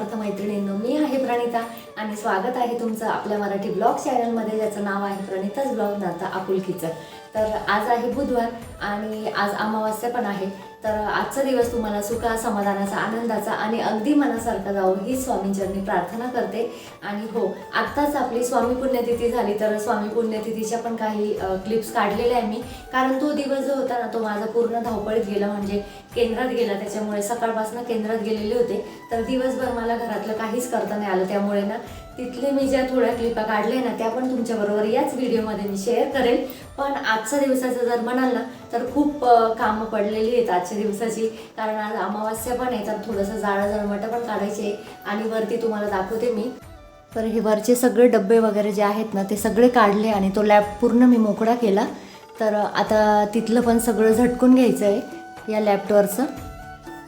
श्री समर्थ मैत्रिणींनो मी आहे प्रणिता आणि स्वागत आहे तुमचं आपल्या मराठी ब्लॉग चॅनलमध्ये ज्याचं नाव आहे प्रणिताच ब्लॉग नाता आपुलकीचं. तर आज आहे बुधवार आणि आज अमावास्या पण आहे. तर आजचा दिवस तुम्हाला सुखा समाधानाचा आनंदाचा आणि अगदी मनासारखा जावं ही स्वामींचरणी प्रार्थना करते. आणि हो आत्ताच आपली स्वामी पुण्यतिथी झाली तर स्वामी पुण्यतिथीच्या पण काही क्लिप्स काढलेल्या आहे मी. कारण तो दिवस जो होता ना तो माझा पूर्ण धावपळीत गेला. म्हणजे केंद्रात गेला त्याच्यामुळे सकाळपासून केंद्रात गेलेले होते. तर दिवसभर मला घरातलं काहीच करता नाही आलं त्यामुळे ना तिथले मी ज्या थोड्या क्लिपा काढल्या ना त्या पण तुमच्याबरोबर याच व्हिडिओमध्ये मी शेअर करेल. पण आजच्या दिवसाचं जर म्हणाल ना तर खूप कामं पडलेली आहेत आजच्या दिवसाची. कारण आज अमावास्या पण आहे तर थोडंसं जाळं जळमटं पण काढायचे आहे. आणि वरती तुम्हाला दाखवते मी. तर हे वरचे सगळे डब्बे वगैरे जे आहेत ना ते सगळे काढले आणि तो लॅब पूर्ण मी मोकळा केला. तर आता तिथलं पण सगळं झटकून घ्यायचं आहे या लॅपटॉरचं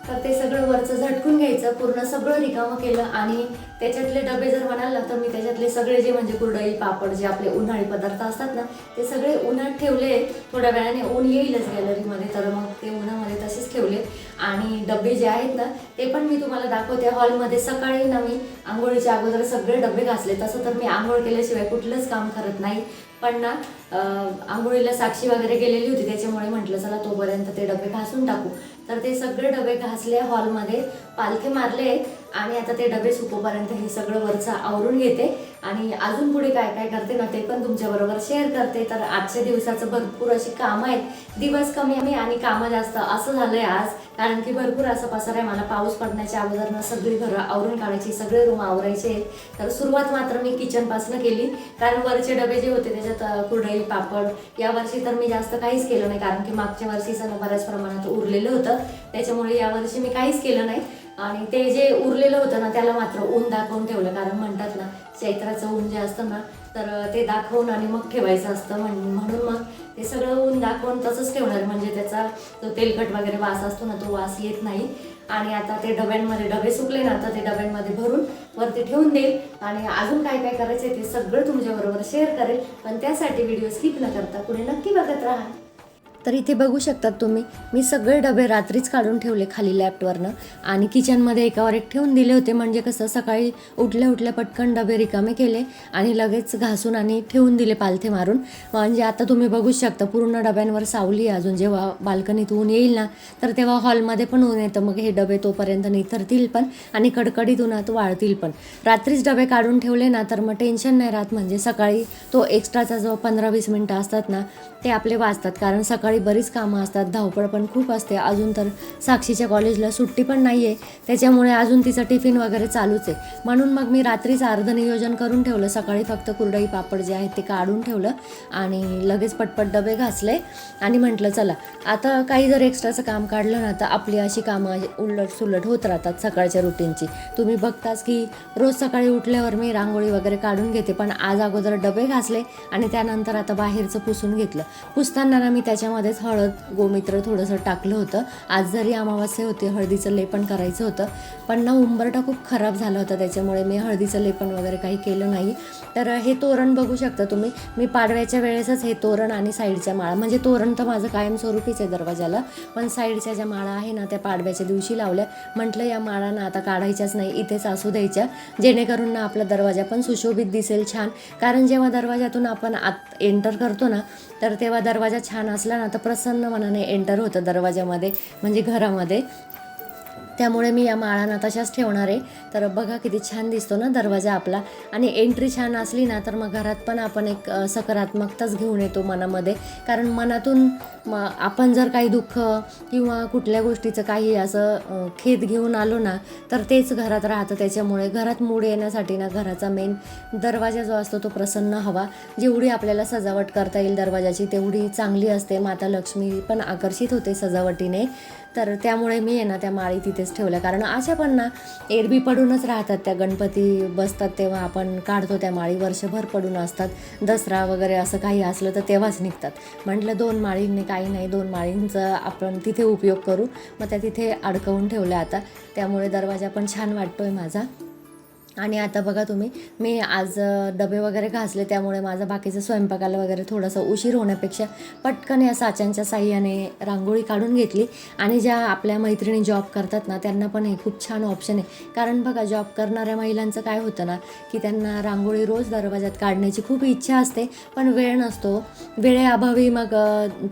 तर ते सगळं वरचं झटकून घ्यायचं पूर्ण सगळं रिकामं केलं आणि त्याच्यातले डबे जर म्हणाल ना तर मी त्याच्यातले सगळे जे म्हणजे कुरडई पापड जे आपले उन्हाळी पदार्थ असतात ना ते सगळे उन्हात ठेवले. थोड्या वेळाने ऊन येईलच गॅलरीमध्ये तर मग ते उन्हामध्ये तसेच ठेवले. आणि डबे जे आहेत ना ते पण मी तुम्हाला दाखवते. हॉलमध्ये सकाळी ना मी आंघोळीच्या अगोदर सगळे डबे घासले. तसं तर मी आंघोळ केल्याशिवाय कुठलंच काम करत नाही. पण ना आंघोळीला साक्षी वगैरे गेलेली होती त्याच्यामुळे म्हटलं चला तोपर्यंत ते डबे घासून टाकू. तर ते सगळे डबे घासले हॉलमध्ये पालखे मारले आणि आता ते डबे सुकोपर्यंत हे सगळं वरचं आवरून घेते. आणि अजून पुढे काय काय करते ना ते पण तुमच्याबरोबर शेअर करते. तर आजच्या दिवसाचं भरपूर अशी कामं आहेत. दिवस कमी आहे आणि कामं जास्त. असं झालं आहे आज. कारण की भरपूर असं पसार आहे. मला पाऊस पडण्याच्या अगोदर ना सगळी घरं आवरून काढायची सगळे रूम आवरायचे आहेत. तर सुरुवात मात्र मी किचनपासून केली. कारण वरचे डबे जे होते त्याच्यात अं, कुरडई पापड या वर्षी तर मी जास्त काहीच केलं नाही. कारण की मागच्या वर्षी ना बऱ्याच प्रमाणात उरलेलं होतं. त्याच्यामुळे यावर्षी मी काहीच केलं नाही. आणि ते जे उरलेलं होतं ना त्याला मात्र ऊन दाखवून ठेवलं. कारण म्हणतात ना चैत्राचं ऊन जे असतं ना तर ते दाखवून आणि मग ठेवायचं असतं म्हणून मग ते सगळं ऊन दाखवून तसंच ठेवणार. म्हणजे त्याचा जो तेलकट वगैरे वास असतो ना तो वास येत नाही. आणि आता ते डब्यांमध्ये डबे सुकले ना तर ते डब्यांमध्ये भरून वरती ठेवून देईल. आणि अजून काय काय करायचं ते सगळं तुमच्याबरोबर शेअर करेल. पण त्यासाठी व्हिडिओ स्किप न करता पुढे नक्की बघत राहा. तर इथे बघू शकतात तुम्ही मी सगळे डबे रात्रीच काढून ठेवले खाली लॅपटॉरनं आणि किचनमध्ये एकावर एक ठेवून दिले होते म्हणजे कसं सकाळी उठल्या उठल्या पटकन डबे रिकामे केले आणि लगेच घासून आणि ठेवून दिले पालथे मारून. म्हणजे आता तुम्ही बघू शकता पूर्ण डब्यांवर सावली आहे अजून. जेव्हा बाल्कनीत ऊन येईल ना तर तेव्हा हॉलमध्ये पण ऊन येतं. मग हे डबे तोपर्यंत निथरतील पण आणि कडकडीत उन्हात वाळतील पण. रात्रीच डबे काढून ठेवले ना तर मग टेन्शन नाही राहत. म्हणजे सकाळी तो एक्स्ट्राचा जो पंधरा वीस मिनटं असतात ना ते आपले वाचतात कारण सकाळी बरीच कामं असतात धावपळ पण खूप असते. अजून तर साक्षीच्या कॉलेजला सुट्टी पण नाही आहे त्याच्यामुळे अजून तिचं टिफिन वगैरे चालूच आहे. म्हणून मग मी रात्रीचं अर्ध नियोजन करून ठेवलं. सकाळी फक्त कुरडई पापड जे आहेत ते काढून ठेवलं आणि लगेच पटपट डबे घासले आणि म्हटलं चला आता काही जर एक्स्ट्राचं काम काढलं ना तर आपली अशी कामं उलट सुलट होत राहतात सकाळच्या रुटीनची. तुम्ही बघताच की रोज सकाळी उठल्यावर मी रांगोळी वगैरे काढून घेते पण आज अगोदर डबे घासले आणि त्यानंतर आता बाहेरचं पुसून घेतलं. पुसताना ना मी त्याच्यामध्येच हळद गोमित्र थोडंसं टाकलं होतं. आज जरी अमावास्या होती हळदीचं लेपन करायचं होतं पण ना उंबरटा खूप खराब झाला होता त्याच्यामुळे मी हळदीचं लेपन वगैरे काही केलं नाही. तर हे तोरण बघू शकता तुम्ही. मी पाडव्याच्या वेळेसच हे तोरण आणि साईडच्या माळा म्हणजे तोरण तर माझं कायमस्वरूपीच आहे दरवाजाला पण साईडच्या ज्या माळा आहे ना त्या पाडव्याच्या दिवशी लावल्या. म्हटलं या माळा ना आता काढायच्याच नाही इथेच असू द्यायच्या. जेणेकरून ना आपला दरवाजा पण सुशोभित दिसेल छान. कारण जेव्हा दरवाजातून आपण आत एंटर करतो ना तर तेव्हा दरवाजा छान असला ना तर प्रसन्न मनाने एंटर होतं दरवाजामध्ये म्हणजे घरामध्ये. त्यामुळे मी या माळांना तशाच ठेवणार आहे. तर बघा किती छान दिसतो ना दरवाजा आपला. आणि एंट्री छान असली ना तर मग घरात पण आपण एक सकारात्मकताच घेऊन येतो मनामध्ये. कारण मनातून म आपण जर काही दुःख किंवा कुठल्या गोष्टीचं काही असं खेद घेऊन आलो ना तर तेच घरात राहतं. त्याच्यामुळे घरात मूड येण्यासाठी ना घराचा मेन दरवाजा जो असतो तो प्रसन्न हवा. जेवढी आपल्याला सजावट करता येईल दरवाजाची तेवढी चांगली असते. माता लक्ष्मी पण आकर्षित होते सजावटीने. तर त्यामुळे मी आहे ना त्या माळी तिथेच ठेवल्या कारण अशा पण ना एरबी पडूनच राहतात त्या गणपती बसतात तेव्हा आपण काढतो त्या माळी. वर्षभर पडून असतात. दसरा वगैरे असं काही असलं तर तेव्हाच निघतात. म्हटलं दोन माळींनी काही नाही दोन माळींचा आपण तिथे उपयोग करू. मग त्या तिथे अडकवून ठेवल्या आता. त्यामुळे दरवाजा पण छान वाटतोय माझा. आणि आता बघा तुम्ही मी आज डबे वगैरे घासले त्यामुळे माझा बाकीचं स्वयंपाकाला वगैरे थोडंसं उशीर होण्यापेक्षा पटकन या साच्यांच्या साह्याने रांगोळी काढून घेतली. आणि ज्या आपल्या मैत्रिणी जॉब करतात ना त्यांना पण हे खूप छान ऑप्शन आहे. कारण बघा जॉब करणाऱ्या महिलांचं काय होतं ना की त्यांना रांगोळी रोज दरवाजात काढण्याची खूप इच्छा असते पण वेळ नसतो. वेळेअभावी मग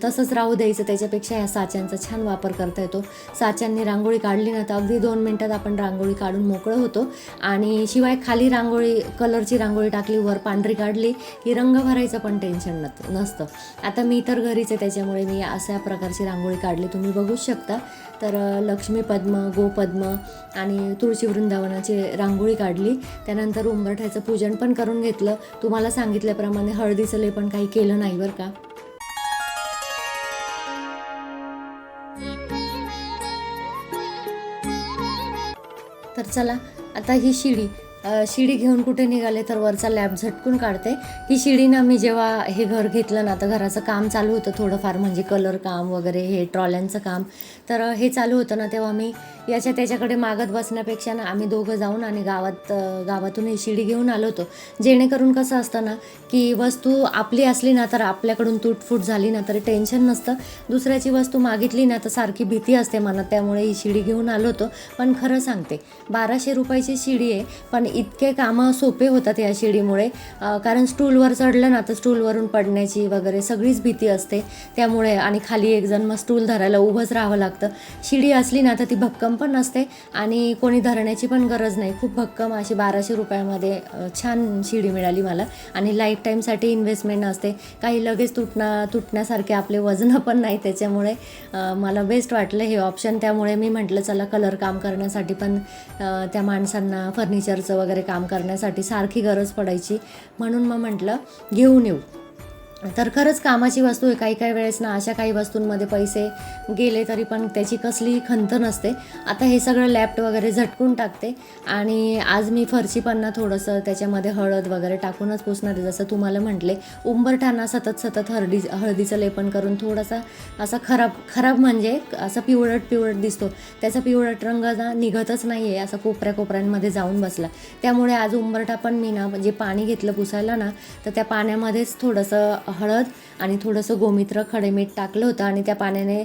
तसंच राहू द्यायचं त्याच्यापेक्षा या साच्यांचा छान वापर करता येतो. साच्यांनी रांगोळी काढली ना तर अगदी दोन मिनटात आपण रांगोळी काढून मोकळं होतो. आणि शिवाय खाली रांगोळी कलरची रांगोळी टाकली वर पांढरी काढली की रंग भरायचं पण टेन्शन नत नसतं. आता मी तर घरीच आहे त्याच्यामुळे मी अशा प्रकारची रांगोळी काढली तुम्ही बघूच शकता. तर लक्ष्मी पद्म गोपद्म आणि तुळशी वृंदावनाची रांगोळी काढली. त्यानंतर उंबरठ्याचं पूजन पण करून घेतलं. तुम्हाला सांगितल्याप्रमाणे हळदीचं लेपन काही केलं नाही बरं का. तर चला आता ही शिडी. शिडी घेऊन कुठे निघाले तर वरचा लॅब झटकून काढते. ही शिडी ना मी जेव्हा हे घर घेतलं ना तर घराचं काम चालू होतं थोडंफार म्हणजे कलर काम वगैरे हे ट्रॉल्यांचं काम. तर हे चालू होतं ना तेव्हा मी याच्या त्याच्याकडे मागत बसण्यापेक्षा ना आम्ही दोघं जाऊन आणि गावात गावातून ही शिडी घेऊन आलो होतो. जेणेकरून कसं असतं ना की वस्तू आपली असली ना तर आपल्याकडून तुटफूट झाली ना तरी टेन्शन नसतं. दुसऱ्याची वस्तू मागितली ना तर सारखी भीती असते मनात त्यामुळे ही शिडी घेऊन आलो होतो. पण खरं सांगते बाराशे रुपयाची शिडी आहे पण इतके कामं सोपे होतात या शिडीमुळे. कारण स्टूलवर चढलं ना तर स्टूलवरून पडण्याची वगैरे सगळीच भीती असते. त्यामुळे आणि खाली एक जण मग स्टूल धरायला उभंच राहावं लागतं. शिडी असली ना तर ती भक्कम पण असते आणि कोणी धरण्याची पण गरज नाही. खूप भक्कम अशी बाराशे रुपयामध्ये छान शिडी मिळाली मला. आणि लाईफ टाईमसाठी इन्व्हेस्टमेंट असते. काही लगेच तुटणं तुटण्यासारखे आपले वजनं पण नाही त्याच्यामुळे मला बेस्ट वाटलं हे ऑप्शन. त्यामुळे मी म्हटलं चला कलर काम करण्यासाठी पण त्या माणसांना फर्निचरचं वगैरे काम करण्यासाठी सारखी गरज पडायची. म्हणून मग म्हटलं घेऊन येऊ. तर खरंच कामाची वस्तू आहे. काही काही वेळेस ना अशा काही वस्तूंमध्ये पैसे गेले तरी पण त्याची कसलीही खंत नसते. आता हे सगळं लॅप्ट वगैरे झटकून टाकते. आणि आज मी फरशी पण ना थोडंसं त्याच्यामध्ये हळद वगैरे टाकूनच पुसणार आहे. जसं तुम्हाला म्हटले उंबरठाना सतत सतत हळदी हळदीचं लेपन करून थोडासा असा खराब खराब म्हणजे असा पिवळट पिवळट दिसतो. त्याचा पिवळट रंग ना निघतच नाही आहे असा कोपऱ्या कोपऱ्यांमध्ये जाऊन बसला. त्यामुळे आज उंबरठा पण मी ना जे पाणी घेतलं पुसायला ना तर त्या पाण्यामध्येच थोडंसं हळद आणि थोडंसं गोमित्र खडेमीठ टाकलं होतं आणि त्या पाण्याने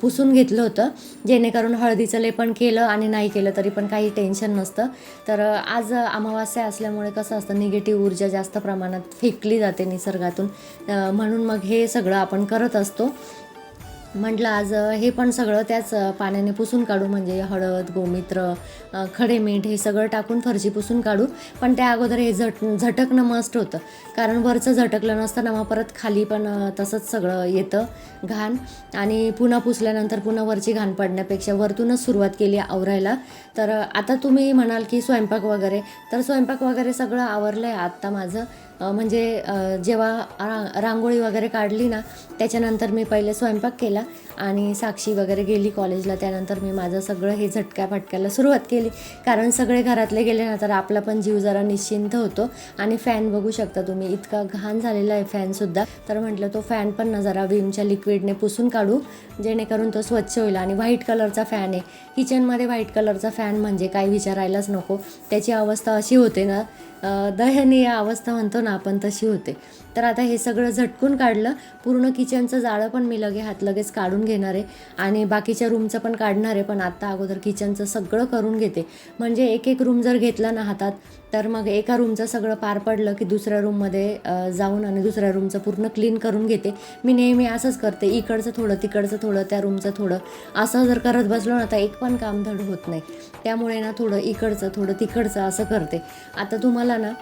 पुसून घेतलं होतं. जेणेकरून हळदीचं लेपन केलं आणि नाही केलं तरी पण काही टेन्शन नसतं. तर आज अमावास्या असल्यामुळे कसं असतं निगेटिव्ह ऊर्जा जास्त प्रमाणात फेकली जाते निसर्गातून. म्हणून मग हे सगळं आपण करत असतो. म्हटलं आज हे पण सगळं त्याच पाण्याने पुसून काढू म्हणजे हळद गोमित्र खडे मीठ हे सगळं टाकून फरशी पुसून काढू. पण त्या अगोदर हे झट झटकणं मस्ट होतं. कारण वरचं झटकलं नसताना मग परत खाली पण तसंच सगळं येतं घाण. आणि पुन्हा पुसल्यानंतर पुन्हा वरची घाण पडण्यापेक्षा वरतूनच सुरुवात केली आवरायला. तर आता तुम्ही म्हणाल की स्वयंपाक वगैरे. तर स्वयंपाक वगैरे सगळं आवरलं आहे आत्ता माझं. म्हणजे जेव्हा रा रांगोळी वगैरे काढली ना त्याच्यानंतर मी पहिले स्वयंपाक केला आणि साक्षी वगैरे गेली कॉलेजला. त्यानंतर मी माझं सगळं हे झटक्या फटक्याला सुरुवात केली. कारण सगळे घरातले गेले ना तर आपला पण जीव जरा निश्चिंत होतो आणि फॅन बघू शकता तुम्ही. इतका घाण झालेला आहे फॅनसुद्धा तर म्हटलं तो फॅन पण ना जरा विमच्या लिक्विडने पुसून काढू जेणेकरून तो स्वच्छ होईल. आणि व्हाईट कलरचा फॅन आहे. किचनमध्ये व्हाईट कलरचा फॅन म्हणजे काही विचारायलाच नको. त्याची अवस्था अशी होते ना दयनीय अवस्था म्हणतो ना आपण तशी होते. तर आता हे सगळं झटकून काढलं. पूर्ण किचनचं जाळं पण मी लगे हात लगेच काढून घेणार आहे. आणि बाकीच्या रूमचं पण काढणार आहे पण आत्ता अगोदर किचनचं सगळं करून घेते. म्हणजे एक एक रूम जर घेतला ना हातात तर मग एका रूमचं सगळं पार पडलं की दुसऱ्या रूममध्ये जाऊन आणि दुसऱ्या रूमचं पूर्ण क्लीन करून घेते. मी नेहमी असंच करते इकडचं थोडं तिकडचं थोडं त्या रूमचं थोडं. असं जर करत बसलो ना तर एक पण काम धड होत नाही. त्यामुळे ना थोडं इकडचं थोडं तिकडचं असं करते. आता तुम्हाला ना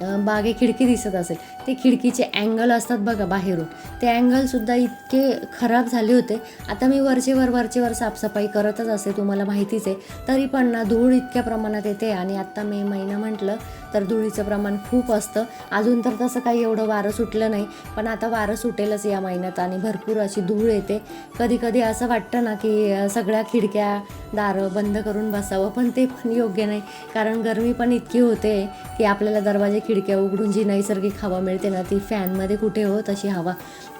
बागे खिडकी दिसत असेल. ते खिडकीचे अँगल असतात बघा बाहेरून. ते अँगलसुद्धा इतके खराब झाले होते. आता मी वरचेवर वरचेवर साफसफाई करतच असते तुम्हाला माहितीच आहे. तरी पण ना धूळ इतक्या प्रमाणात येते आणि आत्ता मे महिना म्हटलं तर धुळीचं प्रमाण खूप असतं. अजून तर तसं काही एवढं वारं सुटलं नाही. पण आता वारं सुटेलच या महिन्यात आणि भरपूर अशी धूळ येते. कधी कधी असं वाटतं ना की सगळ्या खिडक्या दारं बंद करून बसावं पण ते पण योग्य नाही. कारण गरमी पण इतकी होते की आपल्याला दरवाजे खिडक्या उघडून जी नैसर्गिक हवा मिळते ना ती फॅनमध्ये कुठे हो तशी हवा.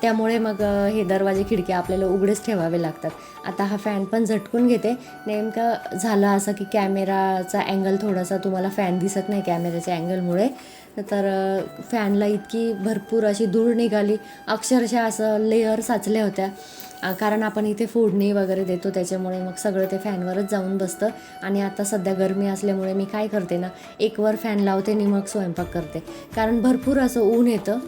त्यामुळे मग हे दरवाजे खिडक्या आपल्याला उघडेच ठेवावे लागतात. आता हा फॅन पण झटकून घेते. नेमकं झालं असं की कॅमेराचा अँगल थोडासा तुम्हाला फॅन दिसत नाही कॅमेऱ्याच्या अँगलमुळे तर फॅनला इतकी भरपूर अशी धूळ निघाली. अक्षरशः असं लेअर साचल्या होत्या. कारण आपण इथे फोडणी वगैरे देतो त्याच्यामुळे मग सगळं ते फॅनवरच जाऊन बसतं. आणि आता सध्या गरमी असल्यामुळे मी काय करते ना एकवर फॅन लावते आणि मग स्वयंपाक करते. कारण भरपूर असं ऊन येतं.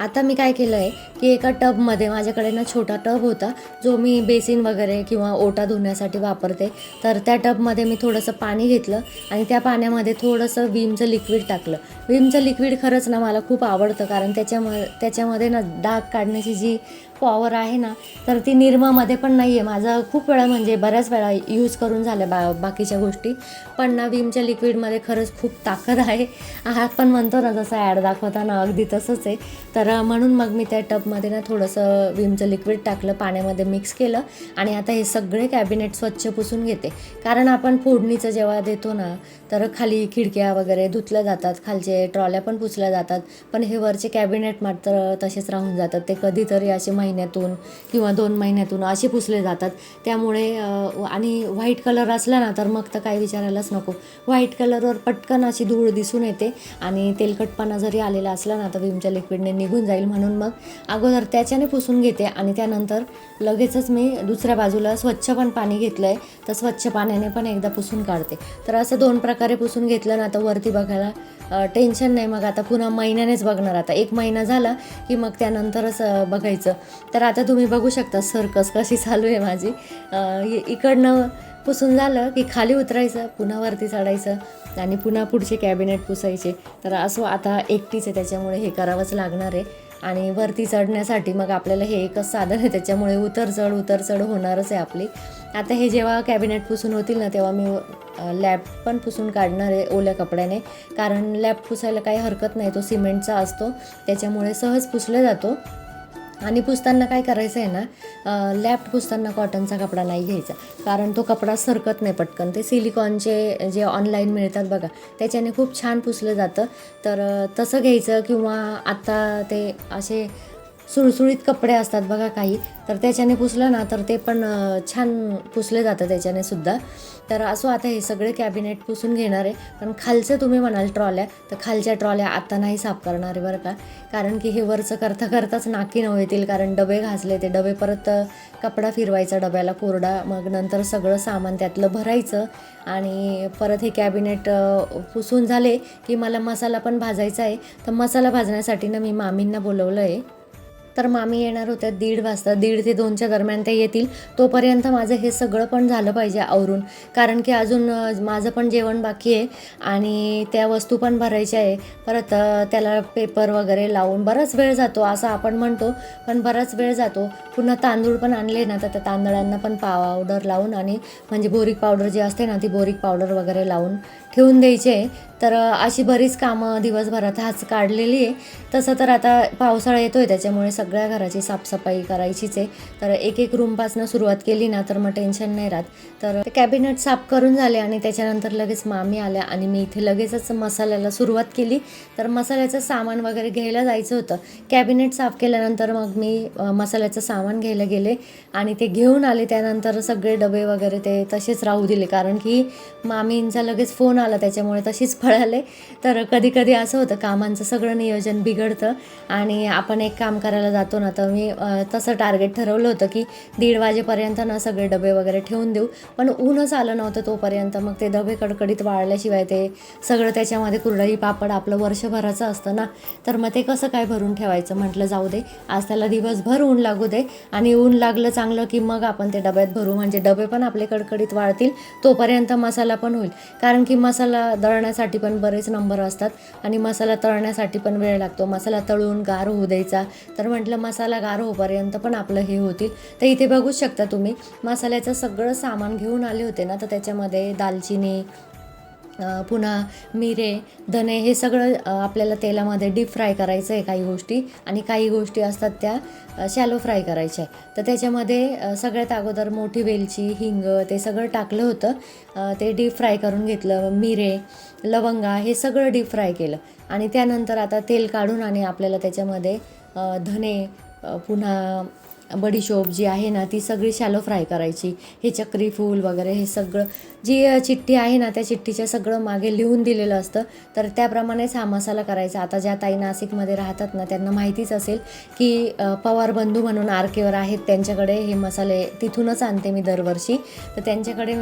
आता मी काय केलं आहे की एका टबमध्ये माझ्याकडे ना छोटा टब होता जो मी बेसिन वगैरे किंवा ओटा धुण्यासाठी वापरते. तर त्या टबमध्ये मी थोडंसं पाणी घेतलं आणि त्या पाण्यामध्ये थोडंसं विमचं लिक्विड टाकलं. विमचं लिक्विड खरंच ना मला खूप आवडतं कारण त्याच्याम त्याच्यामध्ये ना डाग काढण्याची जी पॉवर आहे ना तर ती निर्मामध्ये पण नाही आहे माझा खूप वेळा म्हणजे बऱ्याच वेळा यूज करून झाल्या बा बाकीच्या गोष्टी. पण ना विमच्या लिक्विडमध्ये खरंच खूप ताकद आहे. हा पण म्हणतो ना जसं ॲड दाखवताना अगदी तसंच आहे. तर म्हणून मग मी त्या टबमध्ये ना थोडंसं विमचं लिक्विड टाकलं पाण्यामध्ये मिक्स केलं. आणि आता हे सगळे कॅबिनेट स्वच्छ पुसून घेते. कारण आपण फोडणीचं जेव्हा देतो ना तर खाली खिडक्या वगैरे धुतल्या जातात. खालचे ट्रॉल्या पण पुसल्या जातात. पण हे वरचे कॅबिनेट मात्र तसेच राहून जातात. ते कधीतरी असे महिन्यातून किंवा दोन महिन्यातून असे पुसले जातात. त्यामुळे आणि व्हाईट कलर असला ना तर मग तर काही विचारायलाच नको. व्हाईट कलरवर पटकन अशी धूळ दिसून येते आणि तेलकटपणा जरी आलेला असला ना तर विमच्या लिक्विडने निघून जाईल म्हणून मग अगोदर त्याच्याने पुसून घेते आणि त्यानंतर लगेचच मी दुसऱ्या बाजूला स्वच्छ पण पाणी घेतलं आहे तर स्वच्छ पाण्याने पण एकदा पुसून काढते. तर असं दोन प्रकारे पुसून घेतलं ना तर वरती बघायला टेन्शन नाही. मग आता पुन्हा महिन्यानेच बघणार. आता एक महिना झाला की मग त्यानंतरच बघायचं. तर आता तुम्ही बघू शकता सर्कस कशी चालू आहे माझी. इकडनं पुसून झालं की खाली उतरायचं पुन्हा वरती चढायचं आणि पुन्हा पुढचे कॅबिनेट पुसायचे. तर असं आता एकटीच आहे त्याच्यामुळे हे करावंच लागणार आहे. आणि वरती चढण्यासाठी मग आपल्याला हे एकच साधन आहे त्याच्यामुळे उतर चढ उतर चढ होणारच आहे आपली. आता हे जेव्हा कॅबिनेट पुसून होतील ना तेव्हा मी लॅब पण पुसून काढणार आहे ओल्या कपड्याने. कारण लॅब पुसायला काही हरकत नाही तो सिमेंटचा असतो. त्याच्यामुळे सहज पुसला जातो. आणि पुसताना काय करायचं आहे ना लॅफ्ट पुसताना कॉटनचा कपडा नाही घ्यायचा. कारण तो कपडा सरकत नाही पटकन. ते सिलिकॉनचे जे ऑनलाईन मिळतात बघा त्याच्याने खूप छान पुसलं जातं. तर तसं घ्यायचं किंवा आत्ता ते असे सुळसुळीत कपडे असतात बघा काही. तर त्याच्याने पुसलं ना तर ते पण छान पुसले जातं त्याच्याने सुद्धा. तर असो आता हे सगळे कॅबिनेट पुसून घेणार आहे. पण खालचं तुम्ही म्हणाल ट्रॉल्या तर खालच्या ट्रॉल्या आता नाही साफ करणार आहे बरं का. कारण की हे वरचं करता करताच नाकी नऊ येतील कारण डबे घासले ते. डबे परत कपडा फिरवायचा डब्याला कोरडा. मग नंतर सगळं सामान त्यातलं भरायचं. आणि परत हे कॅबिनेट पुसून झाले की मला मसाला पण भाजायचा आहे. तर मसाला भाजण्यासाठी ना मी मामींना बोलवलं आहे तर मामी येणार होत्या दीड वाजता. दीड ते दोनच्या दरम्यान ते येतील. तोपर्यंत माझं हे सगळं पण झालं पाहिजे आवरून. कारण की अजून माझं पण जेवण बाकी आहे आणि त्या वस्तू पण भरायच्या आहे. परत त्याला पेपर वगैरे लावून बराच वेळ जातो असं आपण म्हणतो. पण बराच वेळ जातो. पुन्हा तांदूळ पण आणले ना तर त्या तांदळांना पण पावडर लावून आणि म्हणजे बोरिक पावडर जी असते ना ती बोरिक पावडर वगैरे लावून ठेवून द्यायचे. तर अशी बरीच कामं दिवसभरात हाच काढलेली आहे. तसं तर आता पावसाळा येतोय त्याच्यामुळे सगळ्या घराची साफसफाई करायचीच आहे. तर एक एक रूमपासनं सुरुवात केली ना तर मग टेन्शन नाही राहत. तर ते कॅबिनेट साफ करून झाले आणि त्याच्यानंतर लगेच मामी आल्या आणि मी इथे लगेचच मसाल्याला सुरुवात केली. तर मसाल्याचं सामान वगैरे घ्यायला जायचं होतं. कॅबिनेट साफ केल्यानंतर मग मी मसाल्याचं सामान घ्यायला गेले आणि ते घेऊन आले. त्यानंतर सगळे डबे वगैरे ते तसेच राहू दिले. कारण की मामींचा लगेच फोन आला त्याच्यामुळे तशीच पळाले तर कधी कधी असं होतं कामांचं सगळं नियोजन बिघडतं आणि आपण एक काम करायला जातो ना तर मी तसं टार्गेट ठरवलं होतं की दीड वाजेपर्यंत ना सगळे डबे वगैरे ठेवून देऊ. पण ऊनच आलं नव्हतं तोपर्यंत. मग ते डबे कडकडीत वाळल्याशिवाय ते सगळं त्याच्यामध्ये कुरडई पापड आपलं वर्षभराचं असतं ना तर मग ते कसं काय भरून ठेवायचं? म्हटलं जाऊ दे आज त्याला दिवसभर ऊन लागू दे. आणि ऊन लागलं चांगलं की मग आपण ते डब्यात भरू. म्हणजे डबे पण आपले कडकडीत वाळतील तोपर्यंत मसाला पण होईल. कारण की मग मसाला दळण्यासाठी पण बरेच नंबर असतात. आणि मसाला तळण्यासाठी पण वेळ लागतो. मसाला तळून गार होऊ द्यायचा. तर म्हटलं मसाला गार होईपर्यंत पण आपलं हे होतील. तर इथे बघूच शकता तुम्ही मसाल्याचं सगळं सामान घेऊन आले होते ना तर त्याच्यामध्ये दालचिनी पुन्हा मिरे धने हे सगळं आपल्याला तेलामध्ये डीप फ्राय करायचं आहे काही गोष्टी. आणि काही गोष्टी असतात त्या शॅलो फ्राय करायच्या आहे. तर त्याच्यामध्ये सगळ्यात अगोदर मोठी वेलची हिंग ते सगळं टाकलं होतं. ते डीप फ्राय करून घेतलं मिरे लवंगा हे सगळं डीप फ्राय केलं. आणि त्यानंतर आता तेल काढून आणि आपल्याला त्याच्यामध्ये धने पुन्हा बडीशोप जी आहे ना ती सगळी शॅलो फ्राय करायची. हे चक्री फूल वगैरे हे सगळं जी चिठ्ठी आहे ना त्या चिठ्ठीच्या सगळं मागे लिहून दिलेलं असतं. तर त्याप्रमाणेच हा मसाला करायचा. आता ज्या ताई नाशिकमध्ये राहतात ना त्यांना माहितीच असेल की पवार बंधू म्हणून आरकेवर आहेत. त्यांच्याकडे हे मसाले तिथूनच आणते मी दरवर्षी. तर त्यांच्याकडे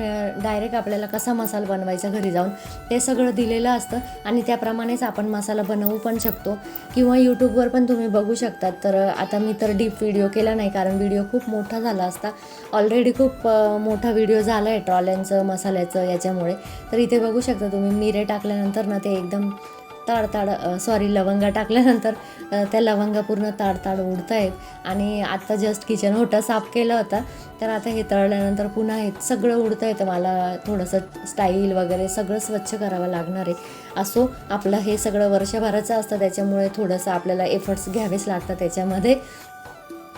डायरेक्ट आपल्याला कसा मसाला बनवायचा घरी जाऊन ते सगळं दिलेलं असतं. आणि त्याप्रमाणेच आपण मसाला बनवू पण शकतो. किंवा यूट्यूबवर पण तुम्ही बघू शकतात. तर आता मी तर डीप व्हिडिओ केला नाही कारण व्हिडिओ खूप मोठा झाला असता. ऑलरेडी खूप मोठा व्हिडिओ झाला आहे ट्रॉल्यांचं मसाल्याचं याच्यामुळे. तर इथे बघू शकता तुम्ही मिरे टाकल्यानंतर ना ते एकदम ताडताड सॉरी लवंगा टाकल्यानंतर त्या लवंगा पूर्ण ताडताड उडत आहेत आणि आत्ता जस्ट किचन होटा साफ केला होता. तर आता हे तळल्यानंतर पुन्हा हे सगळं उडतं येतं मला थोडंसं स्टाईल वगैरे सगळं स्वच्छ करावं लागणार आहे. असो आपलं हे सगळं वर्षभराचं असतं. त्याच्यामुळे थोडंसं आपल्याला एफर्ट्स घ्यावेच लागतात त्याच्यामध्ये.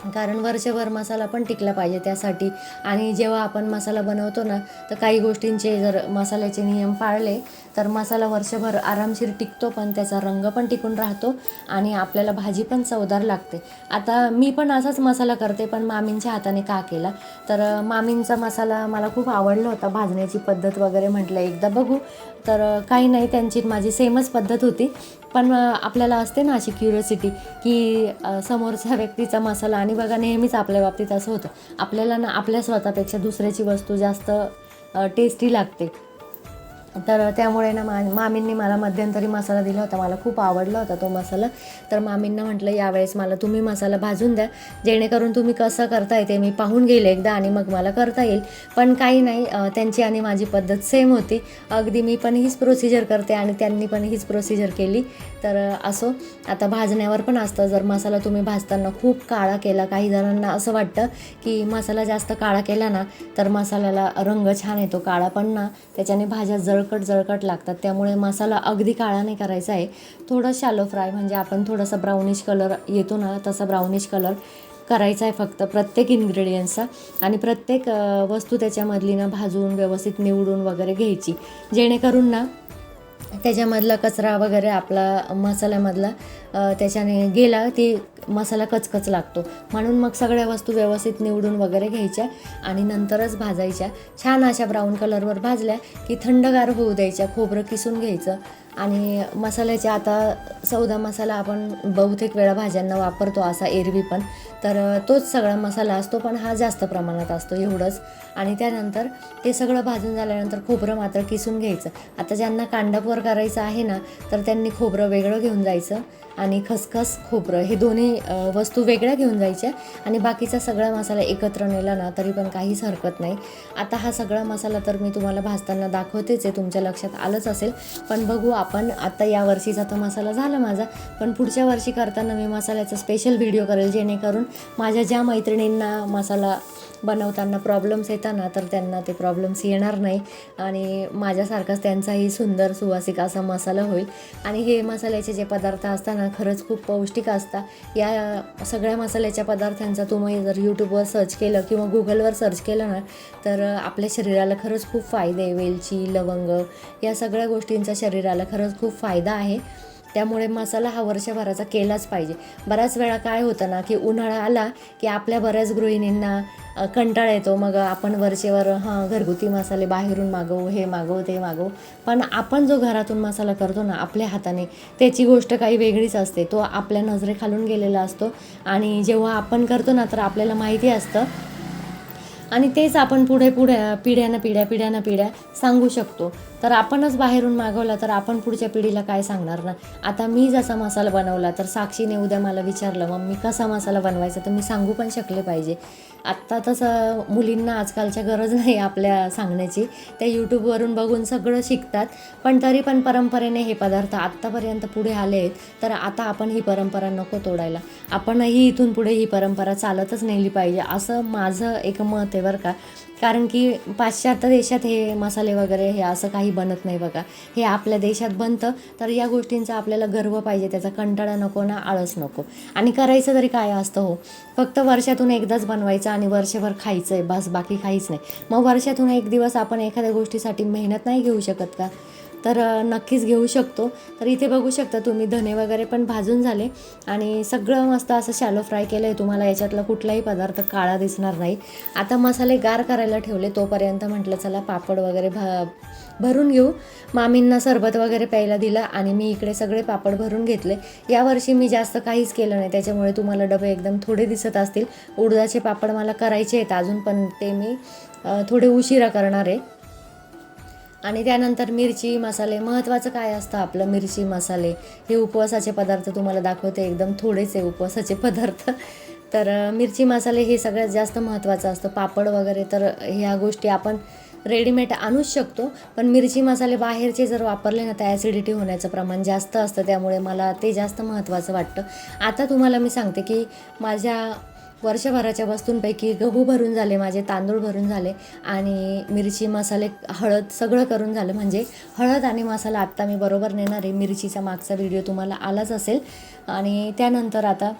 कारण वर्षभर मसाला पण टिकला पाहिजे त्यासाठी. आणि जेव्हा आपण मसाला बनवतो ना तर काही गोष्टींचे जर मसाल्याचे नियम पाळले तर मसाला वर्षभर आरामशीर टिकतो पण त्याचा रंग पण टिकून राहतो आणि आपल्याला भाजी पण चवदार लागते. आता मी पण असाच मसाला करते पण मामींच्या हाताने का केला? तर मामींचा मसाला मला खूप आवडला होता भाजण्याची पद्धत वगैरे म्हटलं एकदा बघू. तर काही नाही त्यांची माझी सेमच पद्धत होती. पण आपल्याला असते ना अशी क्युरियोसिटी की समोरच्या व्यक्तीचा मसाला आणि बघा नेहमीच आपल्या बाबतीत असं होतं. आपल्याला ना आपल्या स्वतःपेक्षा दुसऱ्याची वस्तू जास्त टेस्टी लागते. तर त्यामुळे ना मा मामींनी मला मध्यंतरी मसाला दिला होता. मला खूप आवडला होता तो मसाला. तर मामींना म्हटलं यावेळेस मला तुम्ही मसाला भाजून द्या. जेणेकरून तुम्ही कसं करताय ते मी पाहून गेले एकदा आणि मग मला करता येईल. पण काही नाही त्यांची आणि माझी पद्धत सेम होती. अगदी मी पण हीच प्रोसिजर करते आणि त्यांनी पण हीच प्रोसिजर केली. तर असो. आता भाजण्यावर पण असतं. जर मसाला तुम्ही भाजताना खूप काळा केला काही जणांना असं वाटतं की मसाला जास्त काळा केला ना तर मसाल्याला रंग छान येतो. काळा पण ना. त्याच्याने भाज्या जळकट जळकट लागतात. त्यामुळे मसाला अगदी काळा नाही करायचा आहे. थोडं शॅलो फ्राय म्हणजे आपण थोडासा ब्राउनिश कलर येतो ना तसा ब्राउनिश कलर करायचा आहे फक्त प्रत्येक इन्ग्रेडियंट्सचा आणि प्रत्येक वस्तू त्याच्यामधली ना भाजून व्यवस्थित निवडून वगैरे घ्यायची. जेणेकरून ना त्याच्यामधला कचरा वगैरे आपला मसाल्यामधला त्याच्याने गेला ती मसाला कचकच लागतो. म्हणून मग सगळ्या वस्तू व्यवस्थित निवडून वगैरे घ्यायच्या आणि नंतरच भाजायच्या. छान अशा ब्राऊन कलरवर भाजल्या की थंडगार होऊ द्यायच्या खोबरं किसून घ्यायचं. आणि मसाल्याचे आता सौदा मसाला आपण बहुतेक वेळा भाज्यांना वापरतो असा एरवी पण. तर तोच सगळा मसाला असतो पण हा जास्त प्रमाणात असतो एवढंच. आणि त्यानंतर ते सगळं भाजून झाल्यानंतर खोबरं मात्र किसून घ्यायचं. आता ज्यांना कांडपवर करायचं आहे ना तर त्यांनी खोबरं वेगळं घेऊन जायचं आणि खसखस खोबरं हे दोन्ही वस्तू वेगळ्या घेऊन जायच्या आणि बाकीचा सगळा मसाला एकत्र नेला ना तरी पण काहीच हरकत नाही. आता हा सगळा मसाला तर मी तुम्हाला भाजताना दाखवतेच आहे तुमच्या लक्षात आलंच असेल. पण बघू आपण. आता या वर्षीचा तर मसाला झाला माझा. पण पुढच्या वर्षी करताना मी मसाल्याचा स्पेशल व्हिडिओ करेल जेणेकरून माझ्या ज्या मैत्रिणींना मसाला बनवताना प्रॉब्लेम्स येताना तर त्यांना ते प्रॉब्लेम्स येणार नाही. आणि माझ्यासारखाच त्यांचाही सुंदर सुवासिक असा मसाला होईल. आणि हे मसाल्याचे जे पदार्थ असतात ना खरंच खूप पौष्टिक असतात. या सगळ्या मसाल्याच्या पदार्थांचा तुम्ही जर यूट्यूबवर सर्च केलं किंवा गुगलवर सर्च केलं ना तर आपल्या शरीराला खरंच खूप फायदे आहे. वेलची लवंग या सगळ्या गोष्टींचा शरीराला खरंच खूप फायदा आहे. त्यामुळे मसाला हा वर्षभराचा केलाच पाहिजे. बऱ्याच वेळा काय होतं ना की उन्हाळा आला की आपल्या बऱ्याच गृहिणींना कंटाळा येतो. मग आपण वरचेवर हां घरगुती मसाले बाहेरून मागवू हे मागवू ते मागवू. पण आपण जो घरातून मसाला करतो ना आपल्या हाताने त्याची गोष्ट काही वेगळीच असते. तो आपल्या नजरेखालून गेलेला असतो. आणि जेव्हा आपण करतो ना तर आपल्याला माहिती असतं. आणि तेच आपण पुढे पुढे पिढ्यानं पिढ्या पिढ्यानं पिढ्या सांगू शकतो. तर आपणच बाहेरून मागवला तर आपण पुढच्या पिढीला काय सांगणार ना? आता मी जसा मसाला बनवला तर साक्षीने उद्या मला विचारलं मग मी कसा मसाला बनवायचा? तर मी सांगू पण शकले पाहिजे. आत्ता तसं मुलींना आजकालच्या गरज नाही आपल्या सांगण्याची. त्या यूट्यूबवरून बघून सगळं शिकतात. पण तरी पण परंपरेने हे पदार्थ आत्तापर्यंत पुढे आले आहेत तर आता आपण ही परंपरा नको तोडायला. आपणही इथून पुढे ही परंपरा चालतच नेली पाहिजे असं माझं एक मत आहे बरं का. कारण की पाश्चात्य देशात हे मसाले वगैरे हे असं काही बनत नाही बघा. हे आपल्या देशात बनतं तर या गोष्टींचा आपल्याला गर्व पाहिजे त्याचा कंटाळा नको ना आळस नको. आणि करायचं तरी काय असतं हो? फक्त वर्षातून एकदाच बनवायचं आणि वर्षभर खायचं आहे बस बाकी काहीच नाही. मग वर्षातून एक दिवस आपण एखाद्या गोष्टीसाठी मेहनत नाही घेऊ शकत का? तर नक्कीच घेऊ शकतो. तर इथे बघू शकता तुम्ही धने वगैरे पण भाजून झाले. आणि सगळं मस्त असं शॅलो फ्राय केलं आहे तुम्हाला. याच्यातला कुठलाही पदार्थ काळा दिसणार नाही. आता मसाले गार करायला ठेवले तोपर्यंत म्हटलं चला पापड वगैरे भा भरून घेऊ. मामींना सरबत वगैरे प्यायला दिला आणि मी इकडे सगळे पापड भरून घेतले. यावर्षी मी जास्त काहीच केलं नाही. त्याच्यामुळे तुम्हाला डबे एकदम थोडे दिसत असतील. उडदाचे पापड मला करायचे आहेत. अजून पण ते मी थोडे उशिरा करणार आहे. आणि त्यानंतर मिरची मसाले. महत्त्वाचं काय असतं आपलं मिरची मसाले? हे उपवासाचे पदार्थ तुम्हाला दाखवते. एकदम थोडेच आहे उपवासाचे पदार्थ. तर मिरची मसाले हे सगळ्यात जास्त महत्त्वाचं असतं. पापड वगैरे तर ह्या गोष्टी आपण रेडीमेड आणूच शकतो. पण मिरची मसाले बाहेरचे जर वापरले ना तर ॲसिडिटी होण्याचं प्रमाण जास्त असतं. त्यामुळे मला ते जास्त महत्त्वाचं वाटतं. आता तुम्हाला मी सांगते की माझ्या वर्षभराच्या वस्तूंपैकी गहू भरून झाले माझे तांदूळ भरून झाले आणि मिरची मसाले हळद सगळं करून झालं. म्हणजे हळद आणि मसाला आत्ता मी बरोबर नेणार आहे. मिरचीचा मागचा व्हिडिओ तुम्हाला आलाच असेल. आणि त्यानंतर आता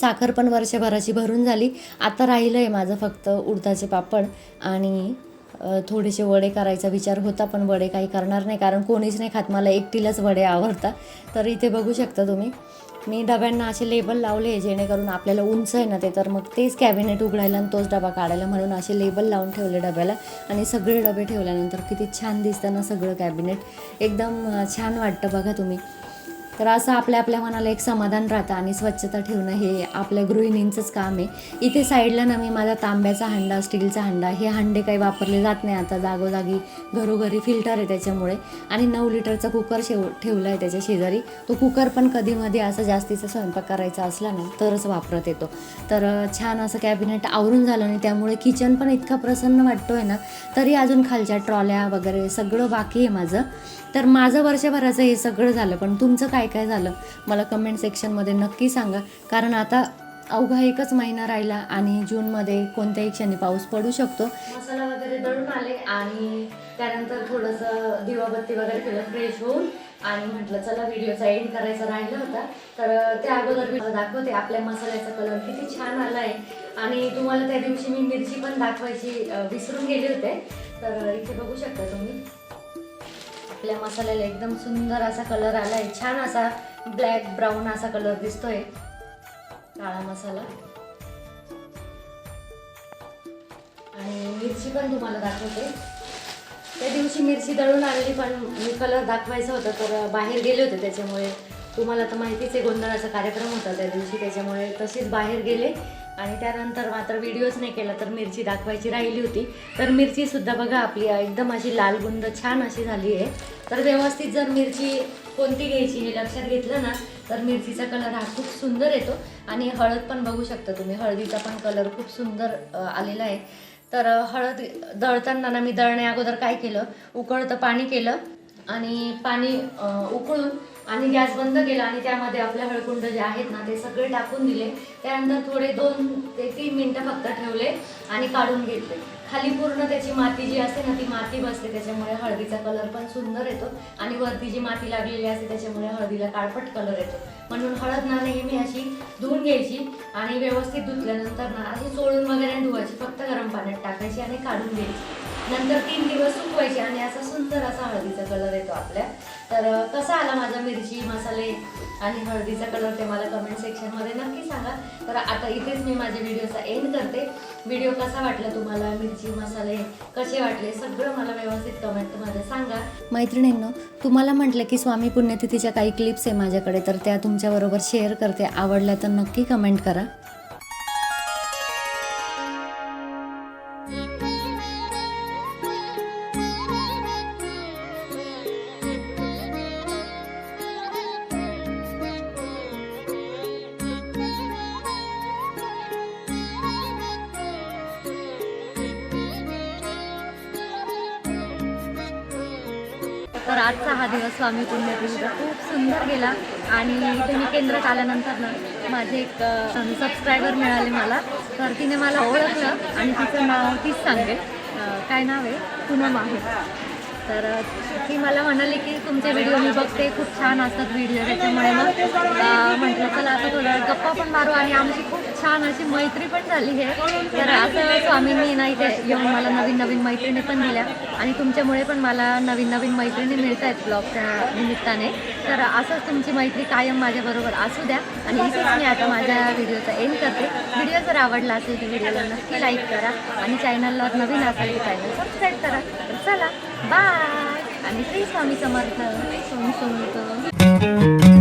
साखर पण वर्षभराची भरून झाली. आता राहिलं आहे माझं फक्त उडदाचे पापड आणि थोडेसे वडे करायचा विचार होता पण वडे काही करणार नाही कारण कोणीच नाही खात. मला एकटीलाच वडे आवडतात. तर इथे बघू शकता तुम्ही. मी डब्यांना असे लेबल लावले जेणेकरून आपल्याला उंच आहे ना ते तर मग तेच कॅबिनेट उघडायला आणि तोच डबा काढायला म्हणून असे लेबल लावून ठेवले डब्याला. आणि सगळे डबे ठेवल्यानंतर किती छान दिसतं ना सगळं कॅबिनेट एकदम छान वाटतं बघा तुम्ही. तर असं आपल्या आपल्या मनाला एक समाधान राहतं आणि स्वच्छता ठेवणं हे आपल्या गृहिणींचंच काम आहे. इथे साईडला ना मी माझा तांब्याचा हंडा स्टीलचा हंडा हे हंडे काही वापरले जात नाही आता. जागोजागी घरोघरी फिल्टर आहे त्याच्यामुळे. आणि नऊ लिटरचा कुकर शेव ठेवला आहे त्याच्या शेजारी. तो कुकर पण कधीमध्ये असं जास्तीचा स्वयंपाक करायचा असला ना तरच वापरत येतो. तर छान असं कॅबिनेट आवरून झालं आणि त्यामुळे किचन पण इतका प्रसन्न वाटतो आहे ना तरी अजून खालच्या ट्रॉल्या वगैरे सगळं बाकी आहे माझं. तर माझं वर्षभराचं हे सगळं झालं. पण तुमचं काय काय झालं? मला कमेंट सेक्शनमध्ये नक्की सांगा. कारण आता अवघा एकच महिना राहिला आणि जूनमध्ये कोणत्याही क्षणी पाऊस पडू शकतो. मसाला वगैरे दळून आले आणि त्यानंतर थोडंसं दिवाबत्ती वगैरे केलं फ्रेश होऊन आणि म्हटलं चला व्हिडिओचा एंड करायचा राहिला होता. तर त्या अगोदर मी दाखवते आपल्या मसाल्याचा कलर किती छान आला आहे आणि तुम्हाला त्या दिवशी मी मिरची पण दाखवायची विसरून गेले होते. तर इथे बघू शकता तुम्ही. आपल्या मसाल्याला एकदम सुंदर असा कलर आलाय. छान असा ब्लॅक ब्राऊन असा कलर दिसतोय. काळा मसाला. आणि मिरची पण तुम्हाला दाखवते. त्या दिवशी मिरची दळून आणली पण मी कलर दाखवायचा होता तर बाहेर गेले होते त्याच्यामुळे. तुम्हाला तर माहितीच आहे गोंधळाचा कार्यक्रम होता त्या दिवशी त्याच्यामुळे तशीच बाहेर गेले. आणि त्यानंतर मात्र व्हिडिओच नाही केला तर मिरची दाखवायची राहिली होती. तर मिरचीसुद्धा बघा आपली एकदम अशी लालबुंद छान अशी झाली आहे. तर व्यवस्थित जर मिरची कोणती घ्यायची हे लक्षात घेतलं ना तर मिरचीचा कलर हा खूप सुंदर येतो. आणि हळद पण बघू शकता तुम्ही हळदीचा पण कलर खूप सुंदर आलेला आहे. तर हळद दळताना ना मी दळण्या अगोदर काय केलं उकळतं पाणी केलं आणि पाणी उकळून आणि गॅस बंद केला आणि त्यामध्ये आपले हळकुंड जे आहेत ना ते सगळे टाकून दिले. त्यानंतर थोडे दोन ते तीन मिनटं फक्त ठेवले आणि काढून घेतले. खाली पूर्ण त्याची माती जी असते ना ती माती बसते. त्याच्यामुळे हळदीचा कलर पण सुंदर येतो आणि वरती जी माती लागलेली असते त्याच्यामुळे हळदीला काळपट कलर येतो. म्हणून हळद ना नेहमी अशी धुवून घ्यायची आणि व्यवस्थित धुतल्यानंतर ना अशी चोळून वगैरे धुवायची. फक्त गरम पाण्यात टाकायची आणि काढून घ्यायची. नंतर तीन दिवस सुकवायची आणि असा सुंदर असा हळदीचा कलर येतो आपल्या. तर कसा आला माझा मिरची मसाले आणि हळदीचा कलर ते मला कमेंट सेक्शनमध्ये नक्की सांगा. तर आता इथेच मी माझ्या व्हिडिओचा एंड करते. व्हिडिओ कसा वाटला तुम्हाला? मिरची मसाले कसे वाटले? सगळं मला व्यवस्थित कमेंटमध्ये सांगा. मैत्रिणींनो तुम्हाला म्हटलं की स्वामी पुण्यतिथीच्या काही क्लिप्स आहे माझ्याकडे तर त्या तुमच्याबरोबर शेअर करते. आवडल्या तर नक्की कमेंट करा. स्वामी पुण्यतिथीचा खूप सुंदर गेला. आणि इथे मी केंद्रात आल्यानंतर ना माझे एक सबस्क्रायबर मिळाले मला. तर तिने मला ओळखलं आणि तिचं नाव तीच सांगेल. काय नाव आहे? पूनम आहे. तर ती मला म्हणाली की तुमचे व्हिडिओ मी बघते खूप छान असतात व्हिडिओ त्याच्यामुळे मग म्हटलं चला आता थोडं गप्पा पण मारू आणि आमची खूप छान अशी मैत्री पण झाली आहे तर असं स्वामींनी नाही ते येऊन मला नवीन नवीन मैत्रिणी पण दिल्या आणि तुमच्यामुळे पण मला नवीन नवीन मैत्रिणी मिळत आहेत ब्लॉगच्या निमित्ताने. तर असंच तुमची मैत्री कायम माझ्याबरोबर असू द्या आणि इथेच मी आता माझ्या व्हिडिओचा एंड करते. व्हिडिओ जर आवडला असेल तर व्हिडिओला नक्की लाईक करा आणि चॅनलला नवीन असेल तर चॅनल सबस्क्राईब करा. तर चला बाय. आणि श्री स्वामी समर्थ स्वामी समर्थ.